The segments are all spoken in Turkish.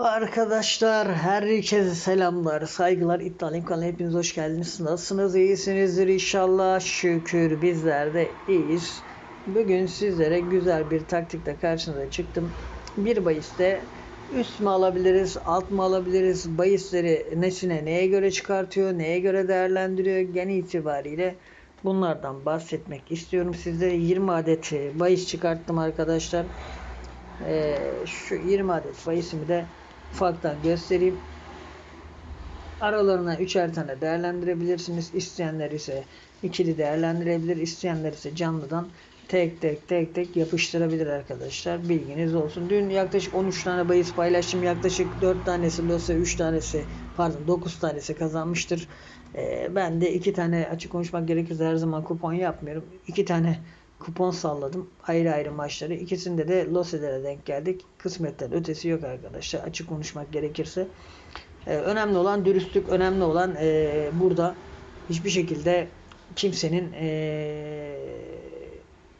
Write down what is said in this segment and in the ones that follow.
Arkadaşlar herkese selamlar, saygılar. İddialayım kanalına hepiniz hoş geldiniz. Nasılsınız? İyisinizdir inşallah. Şükür bizler de iyiyiz. Bugün sizlere güzel bir taktikle karşınıza çıktım. Bir bahiste üst mü alabiliriz, alt mı alabiliriz? Bahisleri nesine, neye göre çıkartıyor, neye göre değerlendiriyor? Genel itibariyle bunlardan bahsetmek istiyorum. Sizlere 20 adet bahis çıkarttım arkadaşlar. Ee, şu 20 adet bahisimi de ufaktan göstereyim. Aralarına üçer tane değerlendirebilirsiniz. İsteyenler ise ikili değerlendirebilir. İsteyenler ise canlıdan tek tek tek tek yapıştırabilir arkadaşlar. Bilginiz olsun. Dün yaklaşık 13 tane bahis paylaştım. Yaklaşık 4 tanesi Losa 3 tanesi pardon 9 tanesi kazanmıştır. Ee, ben de 2 tane açık konuşmak gerekirse her zaman kupon yapmıyorum. 2 tane kupon salladım. Ayrı ayrı maçları. İkisinde de Lose'lere denk geldik. Kısmetten ötesi yok arkadaşlar. Açık konuşmak gerekirse. Ee, önemli olan dürüstlük. Önemli olan e, burada hiçbir şekilde kimsenin e,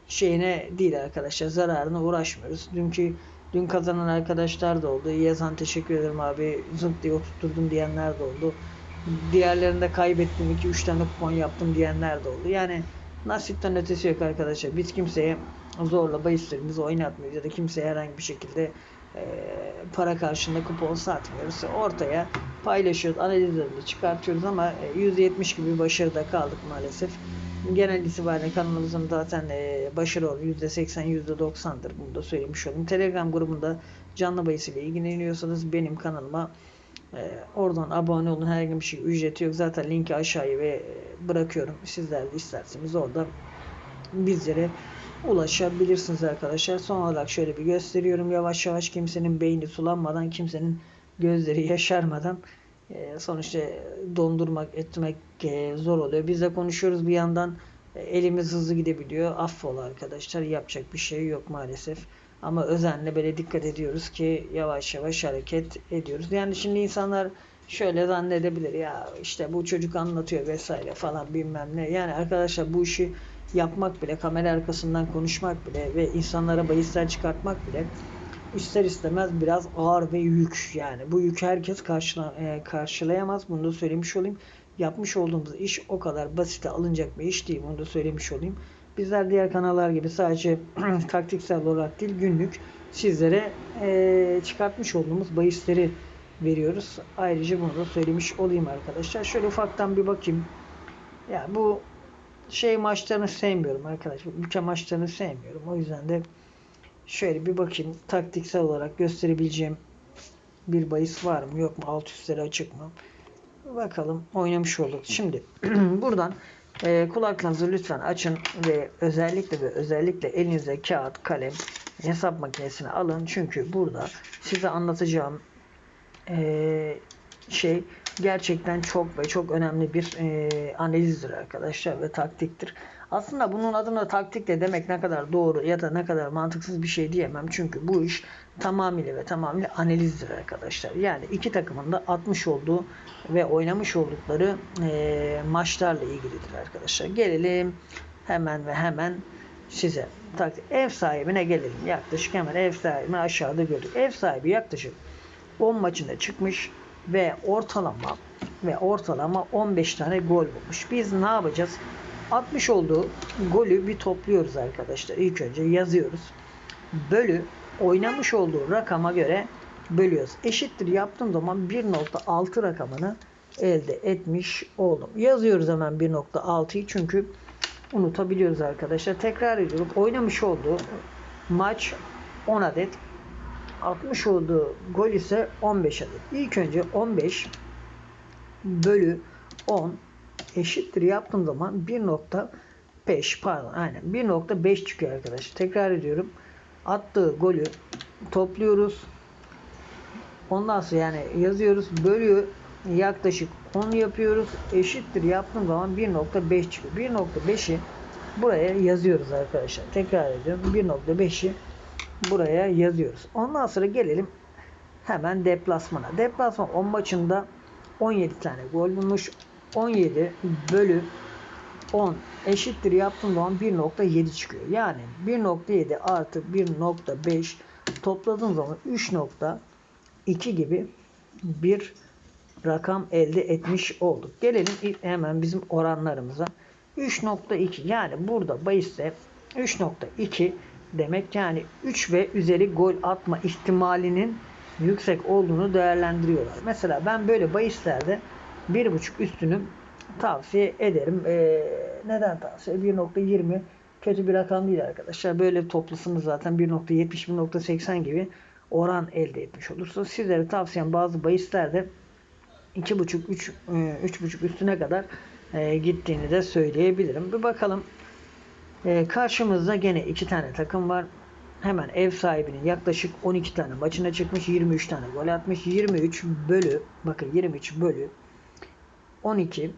şeyine değil arkadaşlar. Zararına uğraşmıyoruz. Dünkü dün kazanan arkadaşlar da oldu. Yazan teşekkür ederim abi. Zınt diye oturtturdum diyenler de oldu. Diğerlerinde kaybettim. 2-3 tane kupon yaptım diyenler de oldu. Yani Nasipten ötesi yok arkadaşlar. Biz kimseye zorla bahislerimizi oynatmıyoruz ya da kimseye herhangi bir şekilde e, para karşılığında kupon satmıyoruz. Ortaya paylaşıyoruz, analizlerini çıkartıyoruz ama e, %70 gibi başarıda kaldık maalesef. Genel itibariyle kanalımızın zaten e, başarı oranı %80, %90'dır. Bunu da söylemiş olayım. Telegram grubunda canlı bahisiyle ilgileniyorsanız benim kanalıma ee, oradan abone olun. Herhangi bir şey ücreti yok. Zaten linki aşağıya ve e, bırakıyorum. Sizler de isterseniz orada bizlere ulaşabilirsiniz arkadaşlar. Son olarak şöyle bir gösteriyorum. Yavaş yavaş kimsenin beyni sulanmadan, kimsenin gözleri yaşarmadan e, sonuçta dondurmak, etmek e, zor oluyor. Biz de konuşuyoruz bir yandan elimiz hızlı gidebiliyor. Affola arkadaşlar. Yapacak bir şey yok maalesef. Ama özenle böyle dikkat ediyoruz ki yavaş yavaş hareket ediyoruz. Yani şimdi insanlar şöyle zannedebilir ya işte bu çocuk anlatıyor vesaire falan bilmem ne. Yani arkadaşlar bu işi yapmak bile, kamera arkasından konuşmak bile ve insanlara bahisler çıkartmak bile ister istemez biraz ağır ve yük yani. Bu yük herkes karşıla, e, karşılayamaz. Bunu da söylemiş olayım. Yapmış olduğumuz iş o kadar basite alınacak bir iş değil. Bunu da söylemiş olayım. Bizler diğer kanallar gibi sadece taktiksel olarak değil günlük sizlere e, çıkartmış olduğumuz bahisleri veriyoruz. Ayrıca bunu da söylemiş olayım arkadaşlar. Şöyle ufaktan bir bakayım. Ya bu şey maçlarını sevmiyorum arkadaşlar. Ülke maçlarını sevmiyorum. O yüzden de şöyle bir bakayım. Taktiksel olarak gösterebileceğim bir bahis var mı yok mu? Alt üstleri açık mı? Bakalım oynamış olduk. Şimdi buradan e, kulaklarınızı lütfen açın ve özellikle ve özellikle elinize kağıt, kalem, hesap makinesini alın. Çünkü burada size anlatacağım e, şey gerçekten çok ve çok önemli bir e, analizdir arkadaşlar ve taktiktir. Aslında bunun adına taktik de demek ne kadar doğru ya da ne kadar mantıksız bir şey diyemem. Çünkü bu iş tamamıyla ve tamamıyla analizdir arkadaşlar. Yani iki takımın da atmış olduğu ve oynamış oldukları e, maçlarla ilgilidir arkadaşlar. Gelelim hemen ve hemen size taktik. Ev sahibine gelelim. Yaklaşık hemen ev sahibini aşağıda gördük. Ev sahibi yaklaşık 10 maçında çıkmış ve ortalama ve ortalama 15 tane gol bulmuş. Biz ne yapacağız? 60 olduğu golü bir topluyoruz arkadaşlar. İlk önce yazıyoruz. Bölü oynamış olduğu rakama göre bölüyoruz. Eşittir yaptığım zaman 1.6 rakamını elde etmiş oldum. Yazıyoruz hemen 1.6'yı çünkü unutabiliyoruz arkadaşlar. Tekrar ediyorum. Oynamış olduğu maç 10 adet. 60 olduğu gol ise 15 adet. İlk önce 15 bölü 10 eşittir yaptığım zaman 1.5 pardon aynen 1.5 çıkıyor arkadaşlar. Tekrar ediyorum. Attığı golü topluyoruz. Ondan sonra yani yazıyoruz. Bölüyor. Yaklaşık 10 yapıyoruz. Eşittir yaptığım zaman 1.5 çıkıyor. 1.5'i buraya yazıyoruz arkadaşlar. Tekrar ediyorum. 1.5'i buraya yazıyoruz. Ondan sonra gelelim hemen deplasmana. Deplasman 10 maçında 17 tane gol bulmuş. 17 bölü 10 eşittir yaptığım zaman 1.7 çıkıyor. Yani 1.7 artı 1.5 topladığım zaman 2 gibi bir rakam elde etmiş olduk. Gelelim hemen bizim oranlarımıza. 3.2 yani burada bahiste 3.2 demek yani 3 ve üzeri gol atma ihtimalinin yüksek olduğunu değerlendiriyorlar. Mesela ben böyle bahislerde 1.5 üstünü tavsiye ederim. Ee, neden tavsiye? 1.20 kötü bir rakam değil arkadaşlar. Böyle toplasınız zaten 1.70 1.80 gibi oran elde etmiş olursunuz. Sizlere tavsiyem bazı bahislerde 2.5 3 3.5 üstüne kadar e, gittiğini de söyleyebilirim. Bir bakalım. E, karşımızda gene iki tane takım var. Hemen ev sahibinin yaklaşık 12 tane maçına çıkmış. 23 tane gol atmış. 23 bölü bakın 23 bölü 12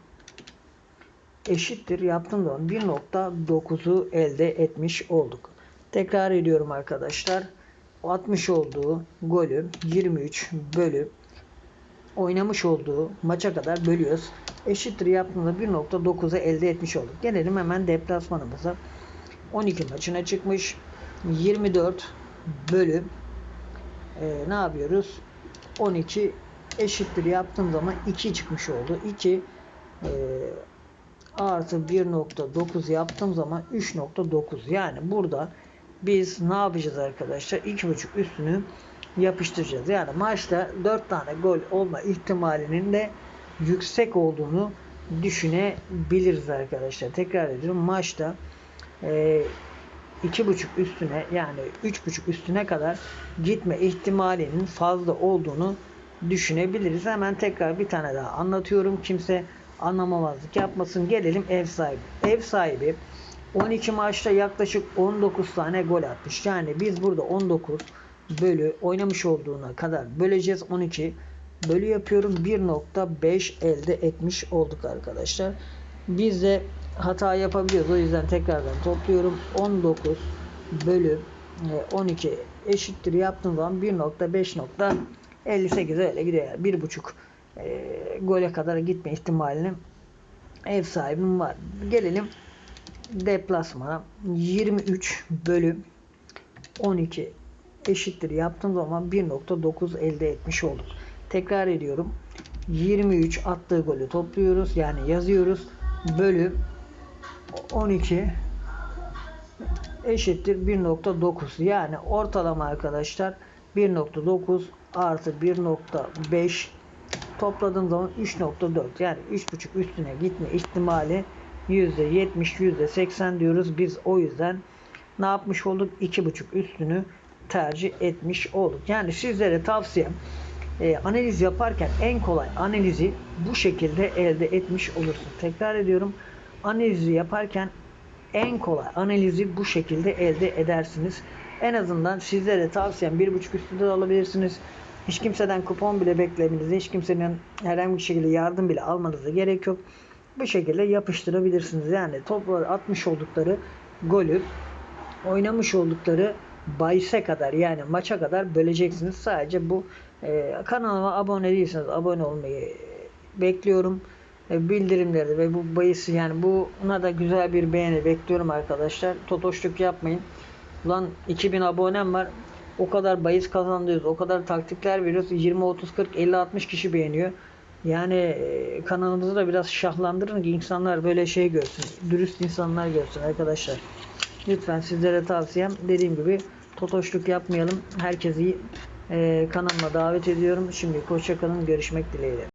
eşittir. Yaptığım zaman 1.9'u elde etmiş olduk. Tekrar ediyorum arkadaşlar. 60 olduğu golü 23 bölü oynamış olduğu maça kadar bölüyoruz. Eşittir yaptığımızda 1.9'u elde etmiş olduk. Gelelim hemen deplasmanımıza. 12 maçına çıkmış. 24 bölü e, ne yapıyoruz? 12 eşittir yaptığım zaman 2 çıkmış oldu. 2 e, artı 1.9 yaptığım zaman 3.9 yani burada biz ne yapacağız arkadaşlar? 2.5 üstünü yapıştıracağız. Yani maçta 4 tane gol olma ihtimalinin de yüksek olduğunu düşünebiliriz arkadaşlar. Tekrar ediyorum maçta e, 2.5 üstüne yani 3.5 üstüne kadar gitme ihtimalinin fazla olduğunu düşünebiliriz. Hemen tekrar bir tane daha anlatıyorum. Kimse anlamamazlık yapmasın. Gelelim ev sahibi. Ev sahibi 12 maçta yaklaşık 19 tane gol atmış. Yani biz burada 19 bölü oynamış olduğuna kadar böleceğiz. 12 bölü yapıyorum. 1.5 elde etmiş olduk arkadaşlar. Biz de hata yapabiliyoruz. O yüzden tekrardan topluyorum. 19 bölü e, 12 eşittir yaptığım zaman 1.5.58 öyle gidiyor. Yani 1.5 e, gole kadar gitme ihtimalinin ev sahibim var. Gelelim deplasmana 23 bölü 12 eşittir yaptığım zaman 1.9 elde etmiş olduk. Tekrar ediyorum. 23 attığı golü topluyoruz. Yani yazıyoruz. Bölü 12 eşittir 1.9 yani ortalama arkadaşlar 1.9 artı 1.5 topladığım zaman 3.4 yani 3.5 üstüne gitme ihtimali %70 %80 diyoruz. Biz o yüzden ne yapmış olduk? 2.5 üstünü tercih etmiş olduk. Yani sizlere tavsiyem e, analiz yaparken en kolay analizi bu şekilde elde etmiş olursun tekrar ediyorum analizi yaparken en kolay analizi bu şekilde elde edersiniz. En azından sizlere tavsiyem 1.5 üstünde de alabilirsiniz. Hiç kimseden kupon bile beklemenize, hiç kimsenin herhangi bir şekilde yardım bile almanıza gerek yok. Bu şekilde yapıştırabilirsiniz. Yani toplar atmış oldukları golü oynamış oldukları bahise kadar yani maça kadar böleceksiniz. Sadece bu e, kanalıma abone değilseniz abone olmayı bekliyorum. E, bildirimleri ve bu bahisi yani buna da güzel bir beğeni bekliyorum arkadaşlar. Totoşluk yapmayın. Ulan 2000 abonem var. O kadar bahis kazandırıyoruz. O kadar taktikler veriyoruz. 20, 30, 40, 50, 60 kişi beğeniyor. Yani e, kanalımızı da biraz şahlandırın ki insanlar böyle şey görsün. Dürüst insanlar görsün arkadaşlar. Lütfen sizlere tavsiyem dediğim gibi totoşluk yapmayalım. Herkesi e, kanalıma davet ediyorum. Şimdi hoşçakalın. Görüşmek dileğiyle.